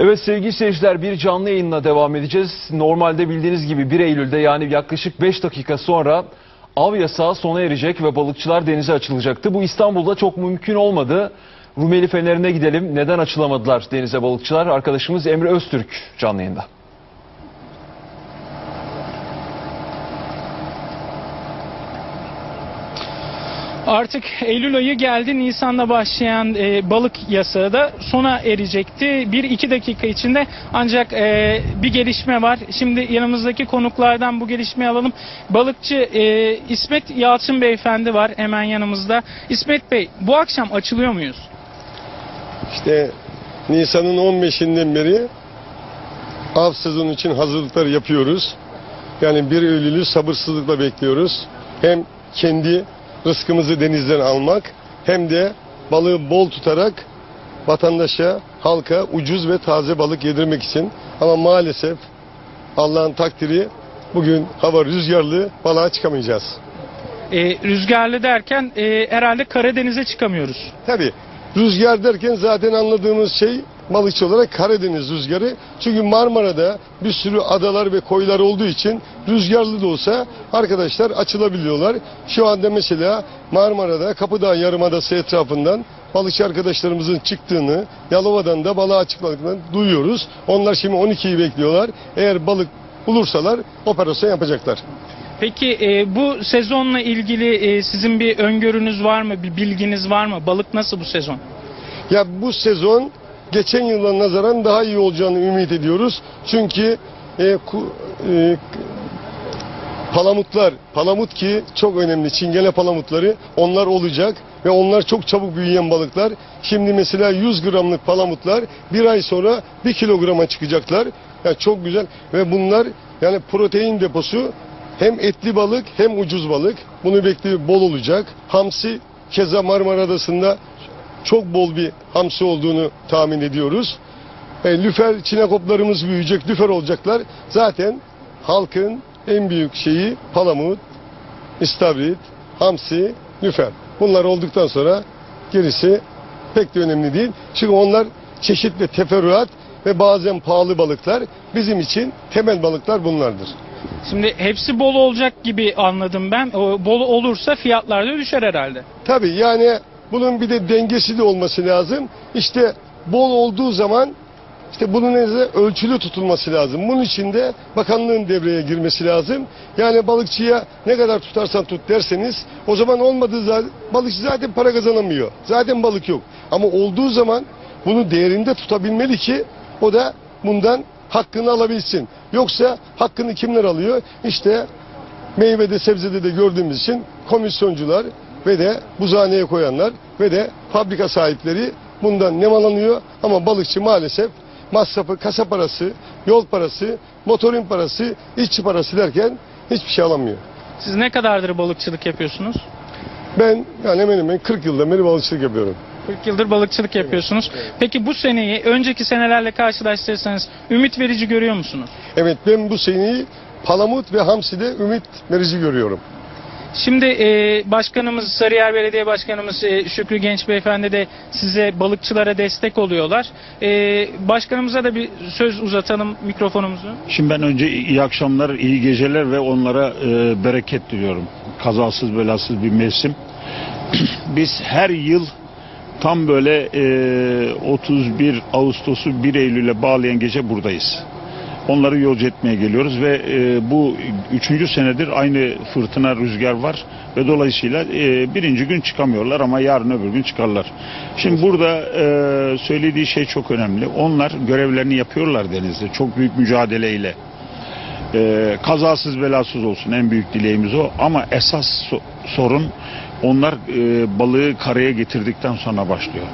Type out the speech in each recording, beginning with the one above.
Evet sevgili seyirciler bir canlı yayınla devam edeceğiz. Normalde bildiğiniz gibi 1 Eylül'de yani yaklaşık 5 dakika sonra av yasağı sona erecek ve balıkçılar denize açılacaktı. Bu İstanbul'da çok mümkün olmadı. Rumeli Fener'ine gidelim. Neden açılamadılar denize balıkçılar? Arkadaşımız Emre Öztürk canlı yayında. Artık Eylül ayı geldi. Nisan'da başlayan e, balık yasağı da sona erecekti. 1-2 dakika içinde ancak e, bir gelişme var. Şimdi yanımızdaki konuklardan bu gelişmeyi alalım. Balıkçı e, İsmet Yalçın Beyefendi var hemen yanımızda. İsmet Bey bu akşam açılıyor muyuz? İşte Nisan'ın 15'inden beri av sezonu için hazırlıklar yapıyoruz. Yani 1 Eylül'ü sabırsızlıkla bekliyoruz. Hem kendi rızkımızı denizden almak hem de balığı bol tutarak vatandaşa, halka ucuz ve taze balık yedirmek için. Ama maalesef Allah'ın takdiri bugün hava rüzgarlı balığa çıkamayacağız. E, rüzgarlı derken e, herhalde Karadeniz'e çıkamıyoruz. Tabii rüzgar derken zaten anladığımız şey balıkçı olarak Karadeniz rüzgarı. Çünkü Marmara'da bir sürü adalar ve koylar olduğu için rüzgarlı da olsa arkadaşlar açılabiliyorlar. Şu anda mesela Marmara'da Kapıdağ Yarımadası etrafından balıkçı arkadaşlarımızın çıktığını, Yalova'dan da balığa açıkladıklarını duyuyoruz. Onlar şimdi 12'yi bekliyorlar. Eğer balık bulursalar operasyon yapacaklar. Peki e, bu sezonla ilgili e, sizin bir öngörünüz var mı? Bir bilginiz var mı? Balık nasıl bu sezon? Ya bu sezon geçen yıla nazaran daha iyi olacağını ümit ediyoruz. Çünkü e, ku- e, palamutlar, palamut ki çok önemli çingene palamutları onlar olacak ve onlar çok çabuk büyüyen balıklar. Şimdi mesela 100 gramlık palamutlar bir ay sonra 1 kilograma çıkacaklar. Yani çok güzel ve bunlar yani protein deposu hem etli balık hem ucuz balık. Bunu bekliyor bol olacak. Hamsi keza Marmara Adası'nda çok bol bir hamsi olduğunu tahmin ediyoruz. E, lüfer çinekoplarımız büyüyecek, lüfer olacaklar. Zaten halkın en büyük şeyi palamut, istavrit, hamsi, lüfer. Bunlar olduktan sonra gerisi pek de önemli değil. Çünkü onlar çeşitli teferruat ve bazen pahalı balıklar. Bizim için temel balıklar bunlardır. Şimdi hepsi bol olacak gibi anladım ben. O bol olursa fiyatlar da düşer herhalde. Tabii yani bunun bir de dengesi de olması lazım. İşte bol olduğu zaman işte bunun ölçülü tutulması lazım. Bunun için de bakanlığın devreye girmesi lazım. Yani balıkçıya ne kadar tutarsan tut derseniz o zaman olmadığı zaman balıkçı zaten para kazanamıyor. Zaten balık yok. Ama olduğu zaman bunu değerinde tutabilmeli ki o da bundan hakkını alabilsin. Yoksa hakkını kimler alıyor? İşte meyvede sebzede de gördüğümüz için komisyoncular ve de buzhaneye koyanlar ve de fabrika sahipleri bundan nemalanıyor ama balıkçı maalesef masrafı kasa parası, yol parası, motorin parası, işçi parası derken hiçbir şey alamıyor. Siz ne kadardır balıkçılık yapıyorsunuz? Ben yani hemen hemen 40 yıldan beri balıkçılık yapıyorum. 40 yıldır balıkçılık yapıyorsunuz. Peki bu seneyi önceki senelerle karşılaştırırsanız ümit verici görüyor musunuz? Evet ben bu seneyi Palamut ve Hamsi'de ümit verici görüyorum. Şimdi e, başkanımız Sarıyer Belediye Başkanımız e, Şükrü Genç Beyefendi de size balıkçılara destek oluyorlar. E, başkanımıza da bir söz uzatalım mikrofonumuzu. Şimdi ben önce iyi akşamlar, iyi geceler ve onlara e, bereket diliyorum. Kazasız belasız bir mevsim. Biz her yıl tam böyle e, 31 Ağustos'u 1 Eylül'e bağlayan gece buradayız. Onları yolcu etmeye geliyoruz ve e, bu üçüncü senedir aynı fırtına rüzgar var ve dolayısıyla e, birinci gün çıkamıyorlar ama yarın öbür gün çıkarlar. Şimdi burada e, söylediği şey çok önemli. Onlar görevlerini yapıyorlar denizde çok büyük mücadeleyle. E, kazasız belasız olsun en büyük dileğimiz o ama esas so- sorun onlar e, balığı karaya getirdikten sonra başlıyor.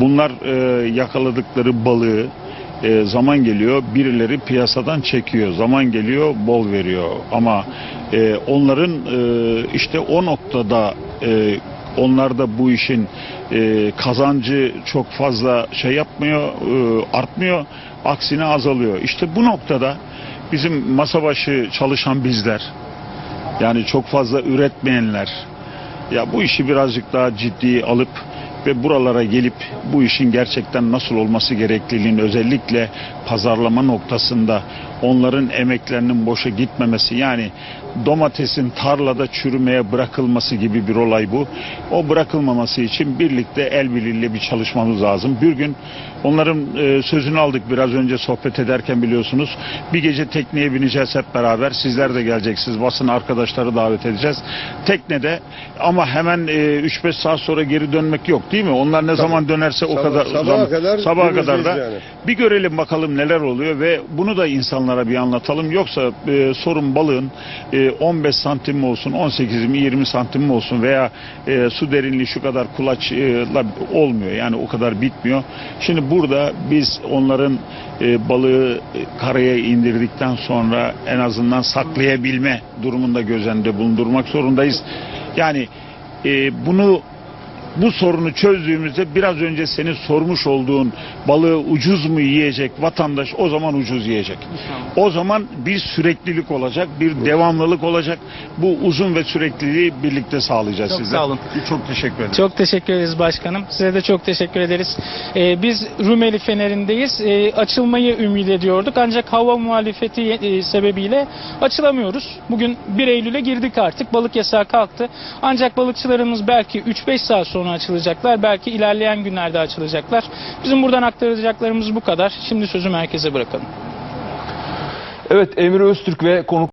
Bunlar e, yakaladıkları balığı e, zaman geliyor birileri piyasadan çekiyor zaman geliyor bol veriyor. Ama e, onların e, işte o noktada e, onlar da bu işin e, kazancı çok fazla şey yapmıyor e, artmıyor aksine azalıyor. İşte bu noktada bizim masa başı çalışan bizler yani çok fazla üretmeyenler ya bu işi birazcık daha ciddi alıp ve buralara gelip bu işin gerçekten nasıl olması gerekliliğini özellikle pazarlama noktasında onların emeklerinin boşa gitmemesi yani domatesin tarlada çürümeye bırakılması gibi bir olay bu. O bırakılmaması için birlikte el birliğiyle bir çalışmamız lazım. Bir gün onların e, sözünü aldık biraz önce sohbet ederken biliyorsunuz. Bir gece tekneye bineceğiz hep beraber. Sizler de geleceksiniz. Basın arkadaşları davet edeceğiz. Teknede ama hemen e, 3-5 saat sonra geri dönmek yok değil mi? Onlar ne zaman dönerse o Sabah- kadar sabaha zaman- kadar sabaha kadar da yani. bir görelim bakalım neler oluyor ve bunu da insanlara bir anlatalım. Yoksa e, sorun balığın e, 15 santim mi olsun, 18 mi, 20 santim mi olsun veya e, su derinliği şu kadar kulaçla olmuyor. Yani o kadar bitmiyor. Şimdi burada biz onların e, balığı e, karaya indirdikten sonra en azından saklayabilme durumunda göz önünde bulundurmak zorundayız. Yani e, bunu bu sorunu çözdüğümüzde biraz önce senin sormuş olduğun balığı ucuz mu yiyecek vatandaş o zaman ucuz yiyecek. O zaman bir süreklilik olacak, bir devamlılık olacak. Bu uzun ve sürekliliği birlikte sağlayacağız Çok size. sağ olun. Çok teşekkür ederim. Çok teşekkür ederiz başkanım. Size de çok teşekkür ederiz. Ee, biz Rumeli Feneri'ndeyiz. Ee, açılmayı ümit ediyorduk ancak hava muhalefeti e, sebebiyle açılamıyoruz. Bugün 1 Eylül'e girdik artık. Balık yasağı kalktı. Ancak balıkçılarımız belki 3-5 saat sonra açılacaklar. Belki ilerleyen günlerde açılacaklar. Bizim buradan aktaracaklarımız bu kadar. Şimdi sözü merkeze bırakalım. Evet Emre Öztürk ve konuk